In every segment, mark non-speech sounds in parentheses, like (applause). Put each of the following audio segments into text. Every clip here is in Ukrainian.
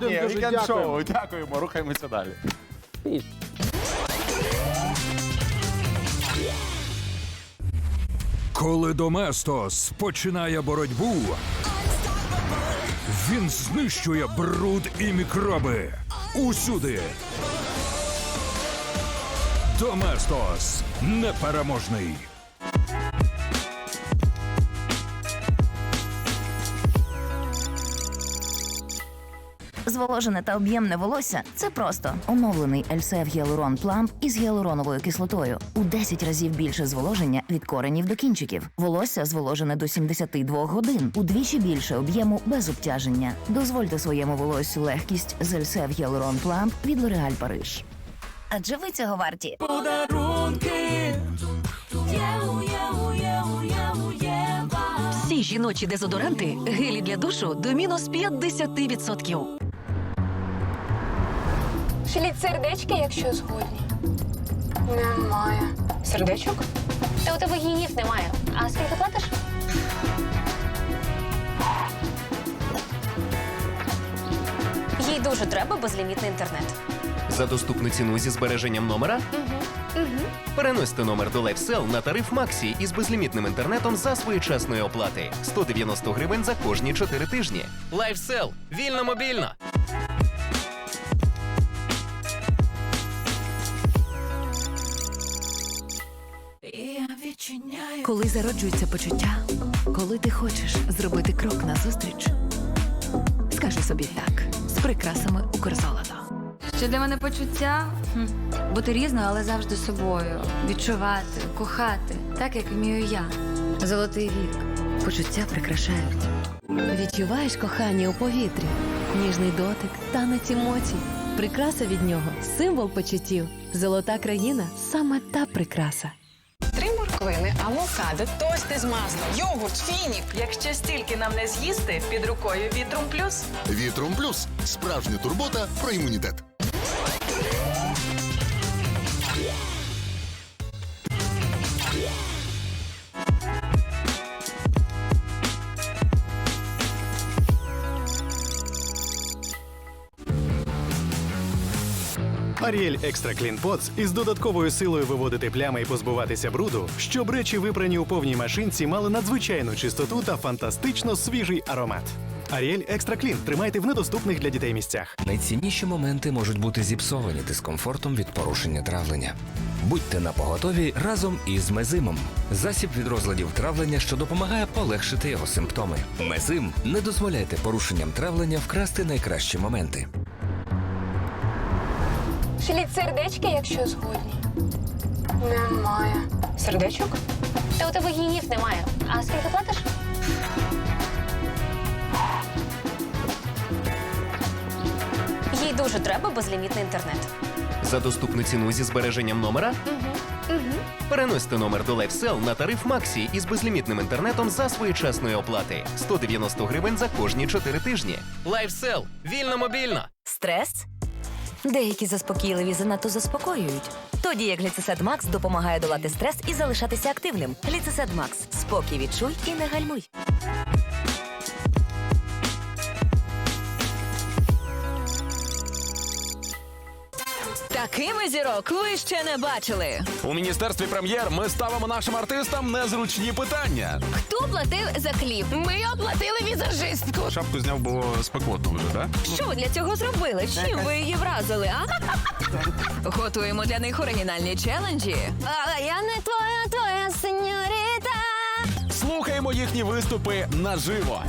Ні, Дуже вікенд дякуємо. шоу. Дякуємо, рухаємося далі. Коли Доместос починає боротьбу, він знищує бруд і мікроби усюди. Доместос непереможний. Зволожене та об'ємне волосся це просто оновлений LCF Гіалурон Пламп із гіалуроновою кислотою. У 10 разів більше зволоження від коренів до кінчиків. Волосся зволожене до 72 годин, удвічі більше об'єму без обтяження. Дозвольте своєму волоссю легкість з LCF Гіалурон Пламп від L'Oréal Париж. Адже ви цього варті. Подарунки. Всі жіночі дезодоранти гелі для душу до мінус 50%. Шліть сердечки, якщо згодні. Немає. Сердечок? Та у тебе гігів немає. А скільки платиш? Їй дуже треба безлімітний інтернет. За доступну ціну зі збереженням номера переносьте номер до LifeSell на тариф Максі із безлімітним інтернетом за своєчасної оплати 190 гривень за кожні 4 тижні. LifeSell. вільно мобільно. Коли зароджується почуття, коли ти хочеш зробити крок назустріч, скажи собі так з прикрасами Укрзолото. Що для мене почуття? Хм. Бути різною, але завжди собою. Відчувати, кохати, так як вмію я. Золотий вік. Почуття прикрашають. Відчуваєш кохання у повітрі, ніжний дотик, танець емоцій. Прикраса від нього символ почуттів. Золота країна саме та прикраса. Морквини, авокадо, тости з маслом, йогурт, фінік. Якщо стільки нам не з'їсти, під рукою Вітрум Плюс. Вітром плюс справжня турбота про імунітет. Аріель Екстра Клін Pods із додатковою силою виводити плями і позбуватися бруду, щоб речі, випрані у повній машинці, мали надзвичайну чистоту та фантастично свіжий аромат. Аріель Екстра Клін тримайте в недоступних для дітей місцях. Найцінніші моменти можуть бути зіпсовані дискомфортом від порушення травлення. Будьте на поготові разом із мезимом. Засіб від розладів травлення, що допомагає полегшити його симптоми. Мезим не дозволяйте порушенням травлення вкрасти найкращі моменти. Шліть сердечки, якщо згодні. Немає. Сердечок? Та у тебе гігів немає. А скільки платиш? Їй дуже треба безлімітний інтернет. За доступну ціну зі збереженням номера переносьте номер до LifeSell на тариф Максі із безлімітним інтернетом за своєчасної оплати 190 гривень за кожні 4 тижні. LifeSell. вільно мобільно. Стрес? Деякі заспокійливі занадто заспокоюють. Тоді як Гліцесед Макс допомагає долати стрес і залишатися активним. Гліцесед Макс. Спокій відчуй і не гальмуй. Такими зірок ви ще не бачили. У міністерстві прем'єр ми ставимо нашим артистам незручні питання. Хто платив за кліп? Ми оплатили візажистку. Шапку зняв, бо спекотно вже, так? Що ви для цього зробили? Чим ви її вразили, а? (laughs) Готуємо для них оригінальні челенджі. А я не твоя, твоя сеньоріта. Слухаємо їхні виступи наживо.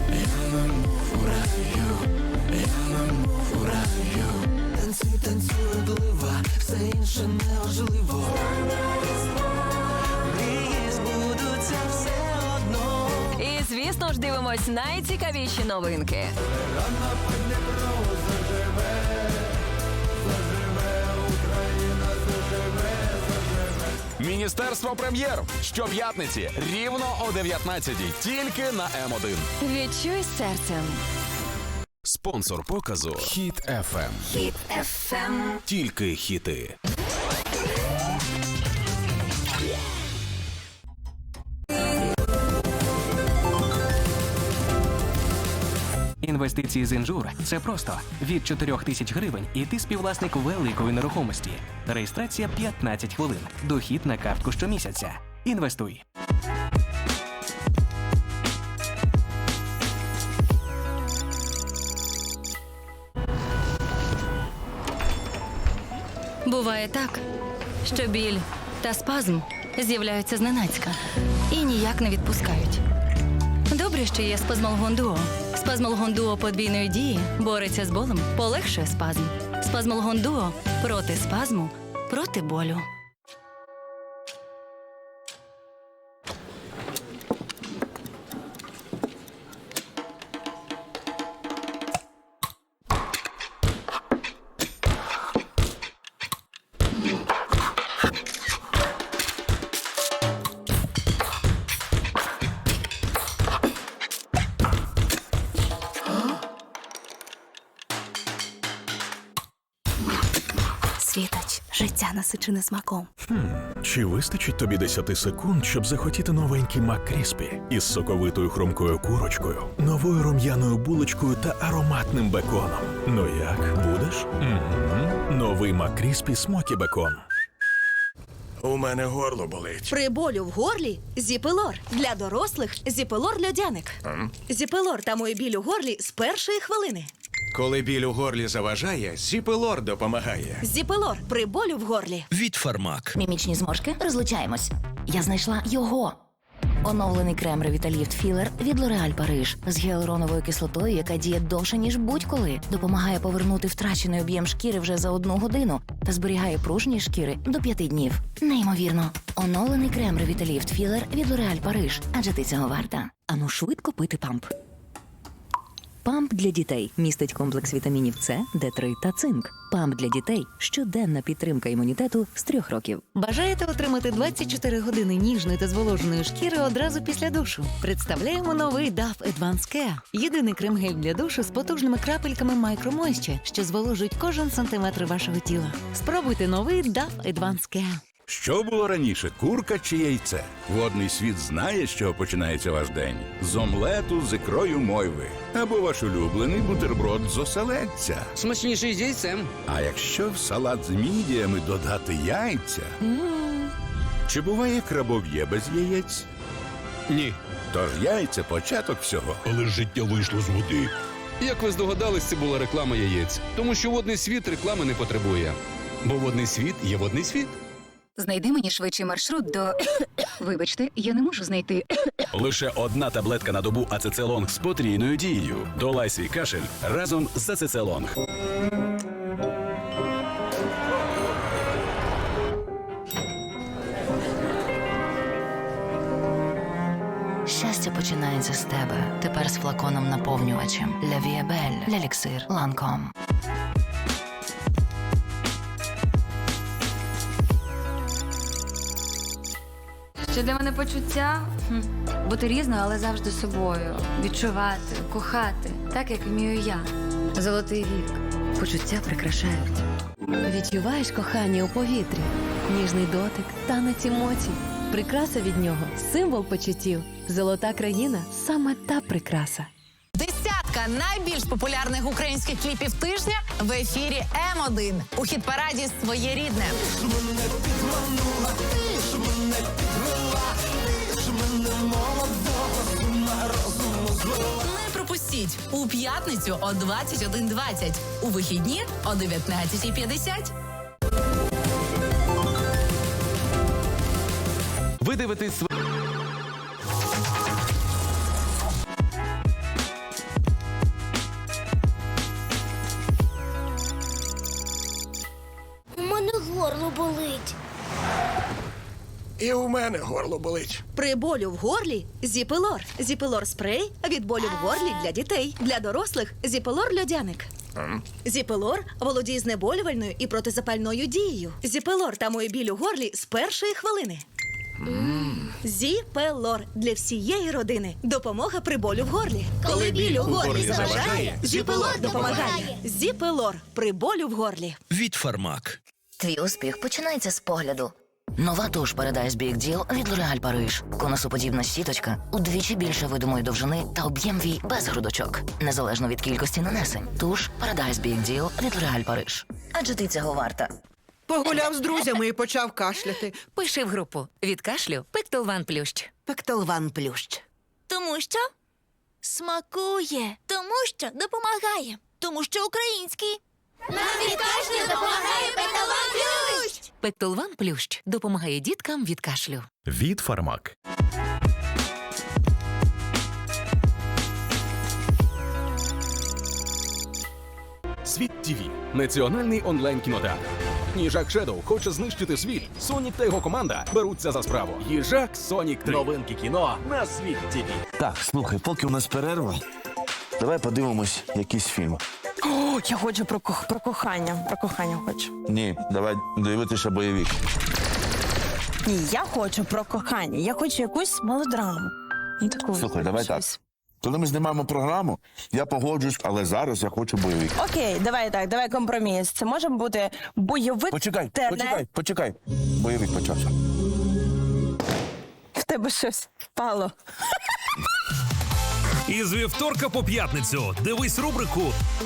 І звісно ж дивимось найцікавіші новинки. Міністерство прем'єр щоп'ятниці рівно о 19-й. Тільки на М1. Відчуй серцем. Спонсор показу Хіт FM. Хіт FM. Тільки хіти. Інвестиції з інжур це просто від 4 тисяч гривень, і ти співвласник великої нерухомості. Реєстрація 15 хвилин. Дохід на картку щомісяця. Інвестуй. Буває так, що біль та спазм з'являються зненацька і ніяк не відпускають. Добре, що є спазмолгон дуо. Спазмолгон дуо подвійної дії бореться з болем, полегшує спазм. Спазмолгон дуо проти спазму, проти болю. Світоч, життя насичене смаком. Чи вистачить тобі 10 секунд, щоб захотіти новенький Мак Кріспі із соковитою хрумкою курочкою, новою рум'яною булочкою та ароматним беконом? Ну як, будеш? Угу. Новий Мак Кріспі Смокі Бекон. У мене горло болить. При болю в горлі зіпелор. Для дорослих зіпелор льодяник. Зіпелор тамує біль у горлі з першої хвилини. Коли біль у горлі заважає, Зіпелор допомагає. Зіпелор при болю в горлі. Від Фармак. Мімічні зморшки розлучаємось. Я знайшла його. Оновлений крем Revitalift Філер від L'Oréal Париж з гіалуроновою кислотою, яка діє довше, ніж будь-коли, допомагає повернути втрачений об'єм шкіри вже за одну годину та зберігає пружність шкіри до п'яти днів. Неймовірно. Оновлений крем Revitalift Філер від L'Oréal Париж. Адже ти цього варта. Ану швидко пити памп. Памп для дітей містить комплекс вітамінів С, Д3 та цинк. Памп для дітей щоденна підтримка імунітету з трьох років. Бажаєте отримати 24 години ніжної та зволоженої шкіри одразу після душу? Представляємо новий DAF Advanced Care. Єдиний крем-гель для душу з потужними крапельками Moisture, що зволожують кожен сантиметр вашого тіла. Спробуйте новий DAF Advanced Care. Що було раніше, курка чи яйце? Водний світ знає, з чого починається ваш день. З омлету з ікрою мойви. Або ваш улюблений бутерброд з оселедця. Смачніший з яйцем. А якщо в салат з мідіями додати яйця? Чи буває крабов'є без яєць? Ні. Тож яйця початок всього. Але життя вийшло з води. Як ви здогадались, це була реклама яєць. Тому що водний світ реклами не потребує. Бо водний світ є водний світ. Знайди мені швидший маршрут до. (coughs) Вибачте, я не можу знайти. (coughs) Лише одна таблетка на добу ацецелонг з потрійною дією. Долай свій кашель разом з ацецелонг. Щастя починається з тебе. Тепер з флаконом наповнювачем. Ля Віабель, Ляліксир, Ланком. Що для мене почуття? Хм. Бути різною, але завжди собою. Відчувати, кохати, так як вмію я. Золотий вік. Почуття прикрашають. Відчуваєш кохання у повітрі, ніжний дотик, танець емоцій. Прикраса від нього символ почуттів. Золота країна саме та прикраса. Десятка найбільш популярних українських кліпів тижня в ефірі М1 у хіт-параді своє рідне. Не пропустіть у п'ятницю о 21.20, у вихідні о 19.50. Ви дивитесь І у мене горло болить. При болю в горлі зіпелор. Зіпелор спрей від болю в горлі для дітей. Для дорослих зіпелор льодяник. Зіпелор володіє знеболювальною і протизапальною дією. Зіпелор тамує біль у горлі з першої хвилини. Зіпелор для всієї родини. Допомога при болю в горлі. Коли біль у горлі заважає, Зіпелор допомагає. Зіпелор при болю в горлі. Від Фармак. Твій успіх починається з погляду. Нова туш Paradise Big Deal від L'Oréal Париж. Конусоподібна сіточка удвічі більше видимої довжини та об'єм вій без грудочок, незалежно від кількості нанесень. Туш Paradise Big Deal від L'Oréal Париж. Адже ти цього варта. Погуляв з друзями і почав кашляти. Пиши в групу. Від кашлю Пектолван Плющ. Пектолван плющ. Тому що смакує, тому що допомагає, тому що український. Нам від кашлю допомагає Петалон Плющ! Пектолван Плющ допомагає діткам від кашлю. Від Фармак. Світ ТВ – національний онлайн кінотеатр. Їжак Шедоу хоче знищити світ. Сонік та його команда беруться за справу. Їжак Сонік 3. Новинки кіно на світ ТВ. Так, слухай, поки у нас перерва, давай подивимось якийсь фільм. О, я хочу про, кох- про кохання. Про кохання хочу. Ні, давай дивитися бойовик. Ні, я хочу про кохання. Я хочу якусь мелодраму. Ну, таку Слухай, давай так. Коли ми знімаємо програму, я погоджуюсь, але зараз я хочу бойовик. Окей, давай так, давай компроміс. Це може бути бойовик. Почекай, тернер. почекай, почекай. Бойовик почався. В тебе щось впало. Із вівторка по п'ятницю дивись рубрику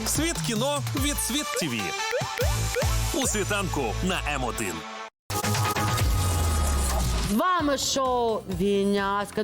Світ кіно від Світ ТВ у світанку на М1. З вами шоу Віняска.